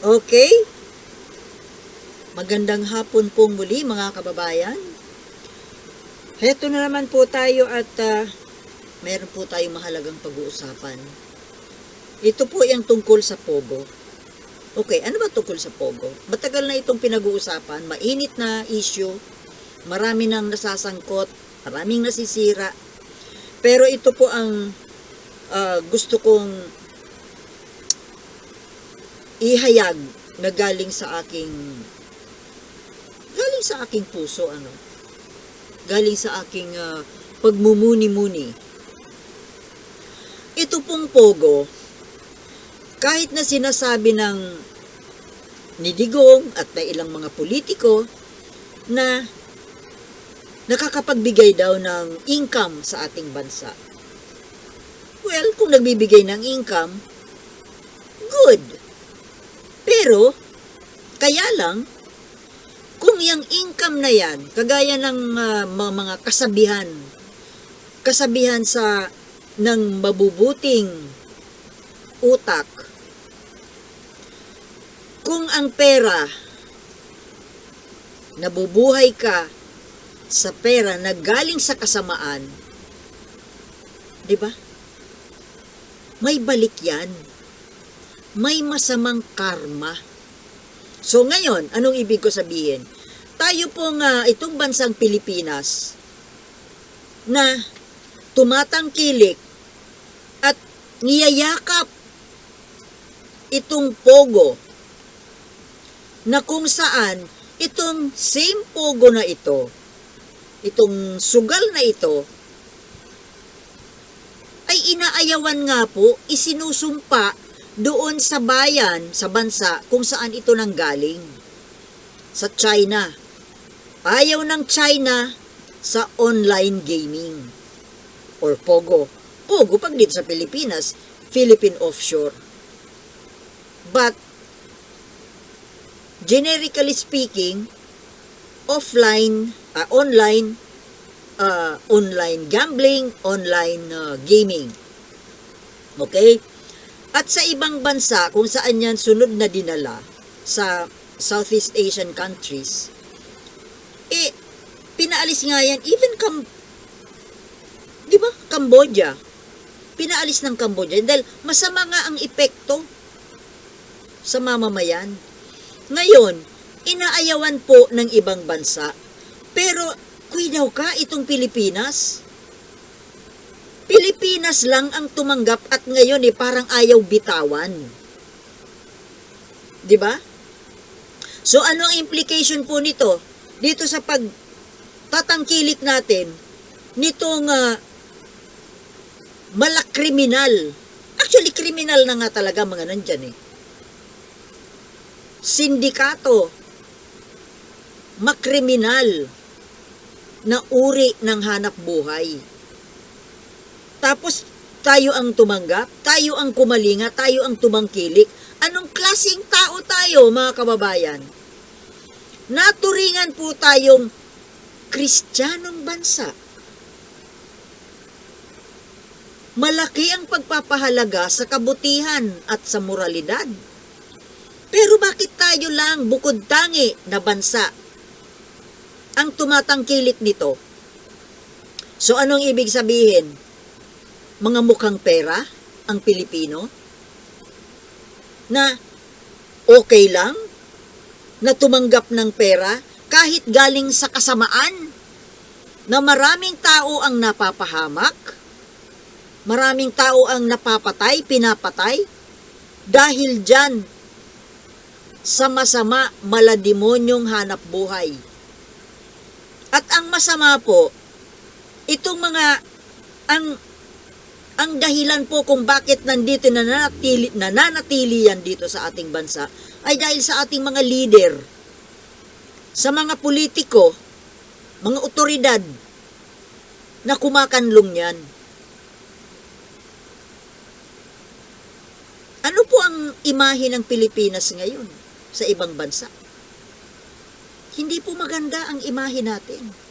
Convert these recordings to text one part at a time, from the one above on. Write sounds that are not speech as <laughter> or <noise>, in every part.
Okay? Magandang hapon pong muli mga kababayan. Heto na naman po tayo at ah, meron po tayong mahalagang pag-uusapan. Ito po yung tungkol sa Pogo. Okay, ano ba tungkol sa Pogo? Matagal na itong pinag-uusapan, mainit na issue, marami nang nasasangkot, maraming nasisira. Pero ito po ang ah, gusto kong ihayag na galing sa aking galing sa aking puso ano galing sa aking ah, pagmumuni-muni ito pong pogo kahit na sinasabi ng ni Digong at na ilang mga politiko na nakakapagbigay daw ng income sa ating bansa. Well, kung nagbibigay ng income, good. Pero, kaya lang, kung yung income na yan, kagaya ng mga, mga kasabihan, kasabihan sa ng mabubuting utak, kung ang pera, nabubuhay ka sa pera na galing sa kasamaan, di ba? May balik yan may masamang karma. So ngayon, anong ibig ko sabihin? Tayo pong ah, itong bansang Pilipinas na tumatangkilik at niyayakap itong pogo na kung saan itong same pogo na ito, itong sugal na ito, ay inaayawan nga po, isinusumpa doon sa bayan, sa bansa, kung saan ito nanggaling. Sa China. Ayaw ng China sa online gaming. Or POGO. POGO pag dito sa Pilipinas, Philippine Offshore. But, generically speaking, offline, ah, online, ah, online gambling, online ah, gaming. Okay? At sa ibang bansa, kung saan yan sunod na dinala sa Southeast Asian countries, eh, pinaalis nga yan, even Cam... Di ba? Cambodia. Pinaalis ng Cambodia dahil masama nga ang epekto sa mamamayan. Ngayon, inaayawan po ng ibang bansa. Pero, kuy daw ka itong Pilipinas? Pilipinas lang ang tumanggap at ngayon eh parang ayaw bitawan. 'Di ba? So ano ang implication po nito? Dito sa pag tatangkilik natin nitong uh, malakriminal. Actually, kriminal na nga talaga mga nandyan eh. Sindikato. Makriminal na uri ng hanap buhay. Tapos tayo ang tumanggap, tayo ang kumalinga, tayo ang tumangkilik. Anong klaseng tao tayo, mga kababayan? Naturingan po tayong kristyanong bansa. Malaki ang pagpapahalaga sa kabutihan at sa moralidad. Pero bakit tayo lang bukod tangi na bansa ang tumatangkilik nito? So anong ibig sabihin? Mga mukhang pera ang Pilipino? Na okay lang na tumanggap ng pera kahit galing sa kasamaan? Na maraming tao ang napapahamak, maraming tao ang napapatay, pinapatay? Dahil dyan sa masama maladimonyong hanap buhay. At ang masama po, itong mga ang ang dahilan po kung bakit nandito nananatili, nananatili yan dito sa ating bansa ay dahil sa ating mga leader, sa mga politiko, mga otoridad na kumakanlong yan. Ano po ang imahe ng Pilipinas ngayon sa ibang bansa? Hindi po maganda ang imahe natin.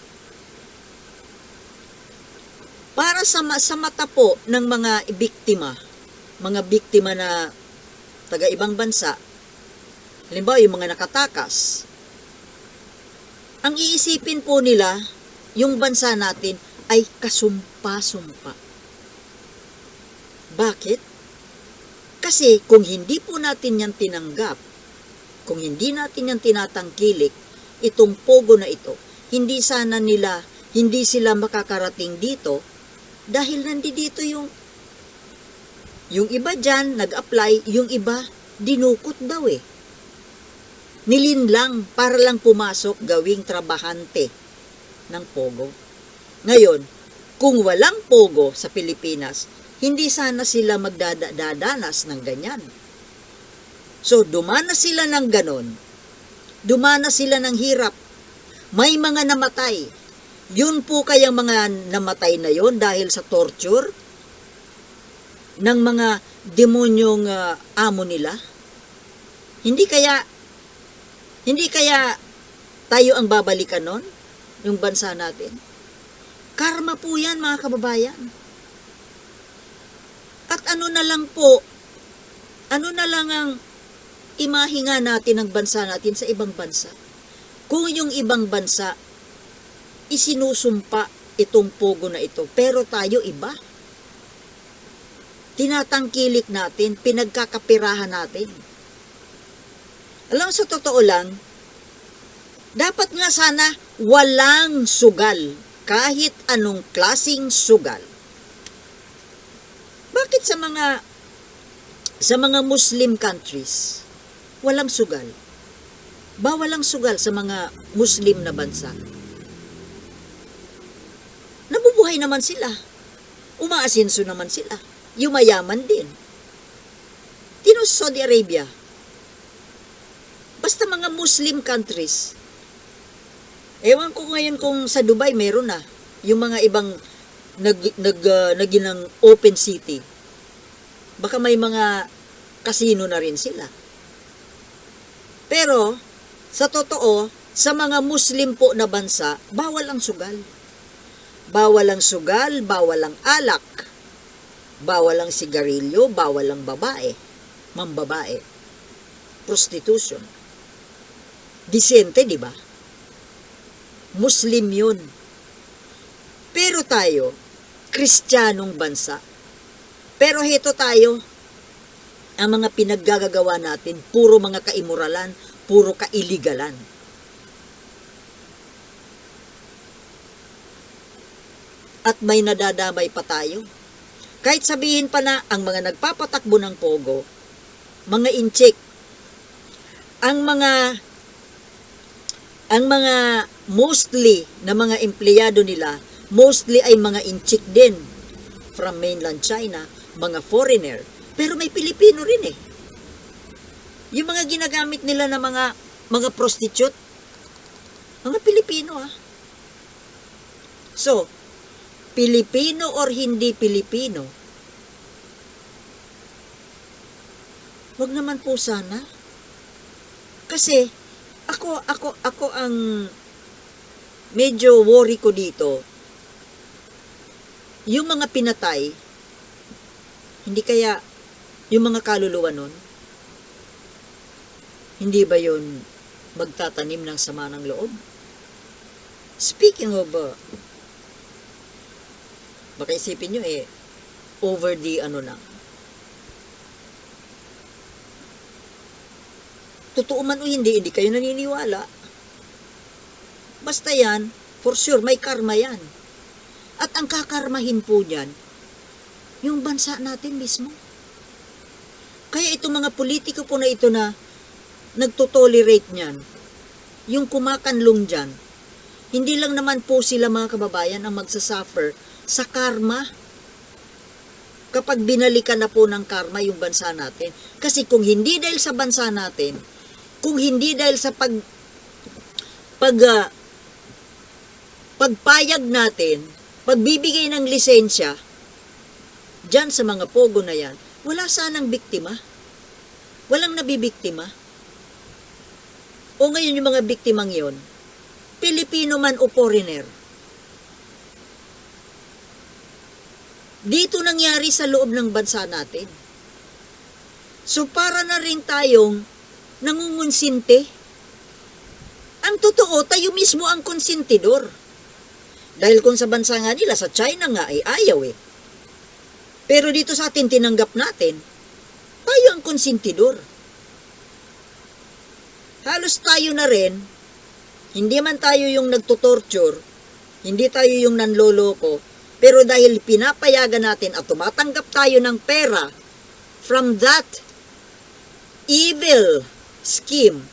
Para sa, sa mata po ng mga biktima, mga biktima na taga ibang bansa, Halimbawa, yung mga nakatakas. Ang iisipin po nila, yung bansa natin ay kasumpa-sumpa. Bakit? Kasi kung hindi po natin yan tinanggap, kung hindi natin yan tinatangkilik, itong pogo na ito, hindi sana nila, hindi sila makakarating dito dahil nandito yung yung iba dyan, nag-apply, yung iba, dinukot daw eh. Nilinlang para lang pumasok gawing trabahante ng Pogo. Ngayon, kung walang Pogo sa Pilipinas, hindi sana sila magdadanas ng ganyan. So, dumanas sila ng ganon. Dumanas sila ng hirap. May mga namatay. Yun po kayang mga namatay na yon dahil sa torture ng mga demonyong ah, amo nila? Hindi kaya hindi kaya tayo ang babalikan nun? Yung bansa natin? Karma po yan mga kababayan. At ano na lang po, ano na lang ang imahinga natin ng bansa natin sa ibang bansa. Kung yung ibang bansa isinusumpa itong pogo na ito, pero tayo iba tinatangkilik natin, pinagkakapirahan natin. Alam sa totoo lang, dapat nga sana walang sugal, kahit anong klasing sugal. Bakit sa mga sa mga Muslim countries, walang sugal? Bawal ang sugal sa mga Muslim na bansa. Nabubuhay naman sila. Umaasinso naman sila yumayaman din. Tino sa Saudi Arabia. Basta mga Muslim countries. Ewan ko ngayon kung sa Dubai meron na. Yung mga ibang nag, nag, uh, naginang open city. Baka may mga kasino na rin sila. Pero, sa totoo, sa mga Muslim po na bansa, bawal ang sugal. Bawal ang sugal, bawal ang alak Bawal ang sigarilyo, bawal ang babae, mambabae. Prostitution. Disente, di ba? Muslim yun. Pero tayo, kristyanong bansa. Pero heto tayo, ang mga pinaggagawa natin, puro mga kaimuralan, puro kailigalan. At may nadadamay pa tayo kahit sabihin pa na ang mga nagpapatakbo ng Pogo, mga incheck, ang mga ang mga mostly na mga empleyado nila, mostly ay mga incheck din from mainland China, mga foreigner. Pero may Pilipino rin eh. Yung mga ginagamit nila na mga mga prostitute, mga Pilipino ah. So, Pilipino or hindi Pilipino, wag naman po sana. Kasi, ako, ako, ako ang medyo worry ko dito. Yung mga pinatay, hindi kaya yung mga kaluluwa nun, hindi ba yun magtatanim ng sama ng loob? Speaking of uh, Baka isipin nyo eh, over the ano na. Totoo man o hindi, hindi kayo naniniwala. Basta yan, for sure, may karma yan. At ang kakarmahin po niyan, yung bansa natin mismo. Kaya itong mga politiko po na ito na nagtotolerate niyan, yung kumakanlong dyan, hindi lang naman po sila mga kababayan ang magsasuffer sa karma. Kapag binalikan na po ng karma yung bansa natin. Kasi kung hindi dahil sa bansa natin, kung hindi dahil sa pag pag uh, pagpayag natin, pagbibigay ng lisensya diyan sa mga pogo na yan, wala sanang biktima. Walang nabibiktima. O ngayon yung mga biktimang yon, Pilipino man o foreigner, dito nangyari sa loob ng bansa natin. So para na rin tayong nangungunsinte. Ang totoo, tayo mismo ang konsentidor. Dahil kung sa bansa nga nila, sa China nga ay ayaw eh. Pero dito sa atin tinanggap natin, tayo ang konsentidor. Halos tayo na rin, hindi man tayo yung nagtutorture, hindi tayo yung nanloloko, pero dahil pinapayagan natin at tumatanggap tayo ng pera from that evil scheme,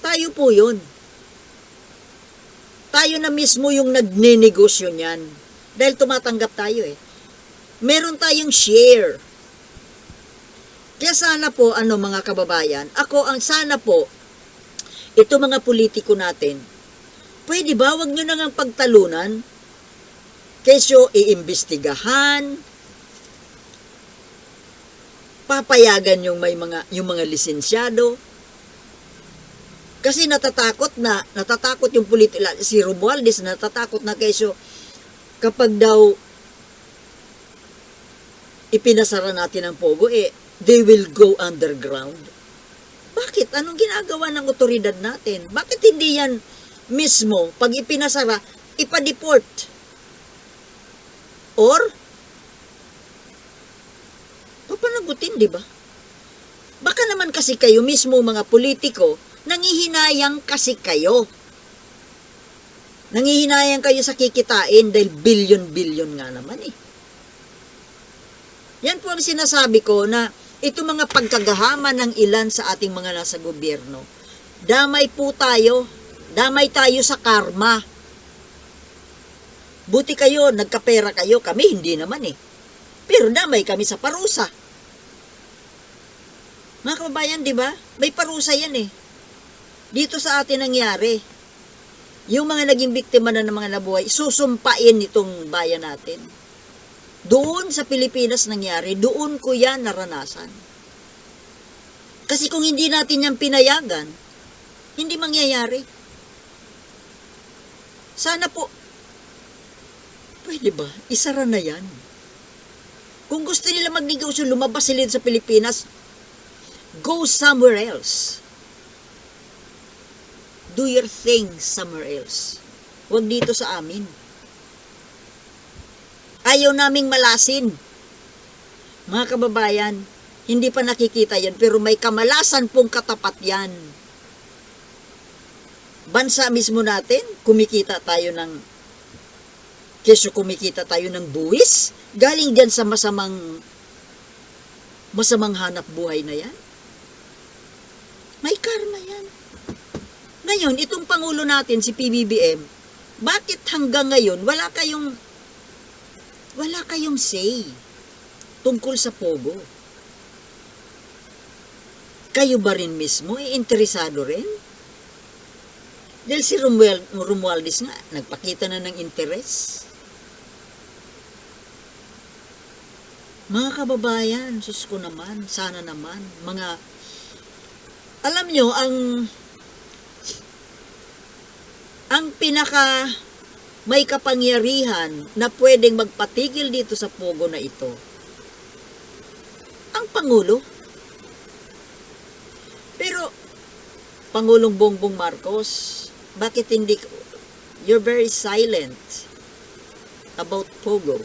tayo po yun. Tayo na mismo yung nagnenegosyo niyan. Dahil tumatanggap tayo eh. Meron tayong share. Kaya sana po, ano mga kababayan, ako ang sana po, ito mga politiko natin, pwede ba wag nyo nang pagtalunan? Kesyo iimbestigahan, papayagan yung may mga yung mga lisensyado. Kasi natatakot na, natatakot yung politiko, si Romualdez natatakot na kesyo kapag daw ipinasara natin ang Pogo, eh, they will go underground. Bakit? Anong ginagawa ng otoridad natin? Bakit hindi yan mismo, pag ipinasara, ipa-deport? Or, papanagutin, di ba? Baka naman kasi kayo mismo mga politiko, nangihinayang kasi kayo. Nangihinayang kayo sa kikitain dahil bilyon-bilyon nga naman eh. Yan po ang sinasabi ko na ito mga pagkagahama ng ilan sa ating mga nasa gobyerno. Damay po tayo. Damay tayo sa karma. Buti kayo, nagkapera kayo. Kami hindi naman eh. Pero damay kami sa parusa. Mga kababayan, di ba? May parusa yan eh. Dito sa atin nangyari. Yung mga naging biktima na ng mga nabuhay, susumpain itong bayan natin. Doon sa Pilipinas nangyari, doon ko yan naranasan. Kasi kung hindi natin yan pinayagan, hindi mangyayari. Sana po, pwede ba, isara na yan. Kung gusto nila magnegosyo, lumabas sila sa Pilipinas, go somewhere else. Do your thing somewhere else. Huwag dito sa amin. Ayaw naming malasin. Mga kababayan, hindi pa nakikita yan, pero may kamalasan pong katapat yan. Bansa mismo natin, kumikita tayo ng, kesyo kumikita tayo ng buwis, galing dyan sa masamang, masamang hanap buhay na yan. May karma yan. Ngayon, itong Pangulo natin, si PBBM, bakit hanggang ngayon wala kayong wala kayong say tungkol sa Pogo. Kayo ba rin mismo, eh, interesado rin? Dahil si Romuel, Romualdez nga, nagpakita na ng interes. Mga kababayan, sus ko naman, sana naman, mga, alam nyo, ang, ang pinaka, may kapangyarihan na pwedeng magpatigil dito sa pogo na ito. Ang Pangulo. Pero, Pangulong Bongbong Marcos, bakit hindi, you're very silent about Pogo.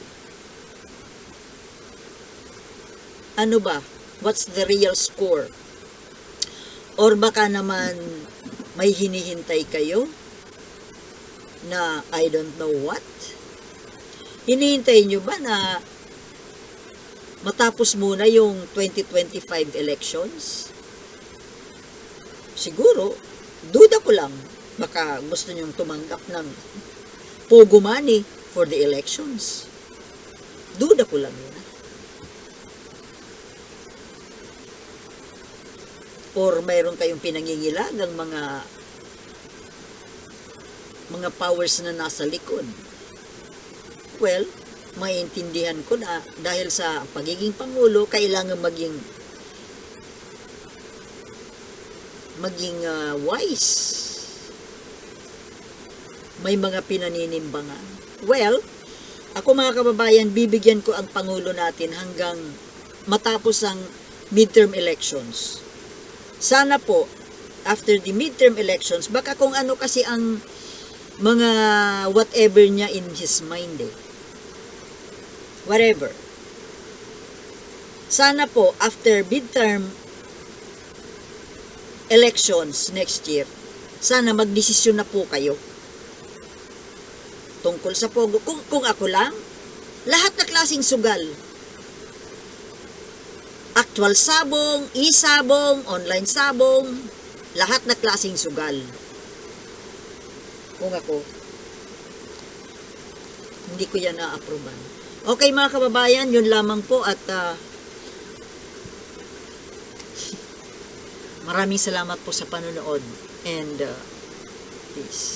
Ano ba? What's the real score? Or baka naman may hinihintay kayo? Na I don't know what? Hinihintay nyo ba na matapos muna yung 2025 elections? Siguro, duda ko lang. Baka gusto nyong tumanggap ng pogo money for the elections. Duda ko lang yun. Or mayroon kayong pinangingilagang mga mga powers na nasa likod. Well, maintindihan ko na dahil sa pagiging pangulo, kailangan maging maging uh, wise. May mga pinaninimbangan. Well, ako mga kababayan, bibigyan ko ang pangulo natin hanggang matapos ang midterm elections. sana po, after the midterm elections, baka kung ano kasi ang mga whatever niya in his mind eh. Whatever. Sana po, after midterm elections next year, sana magdesisyon na po kayo tungkol sa Pogo. Kung, kung ako lang, lahat na klaseng sugal. Actual sabong, e-sabong, online sabong, lahat na klaseng sugal. Kung ako, hindi ko yan na-approvean. Okay mga kababayan, yun lamang po at ah, <laughs> maraming salamat po sa panonood and uh, peace.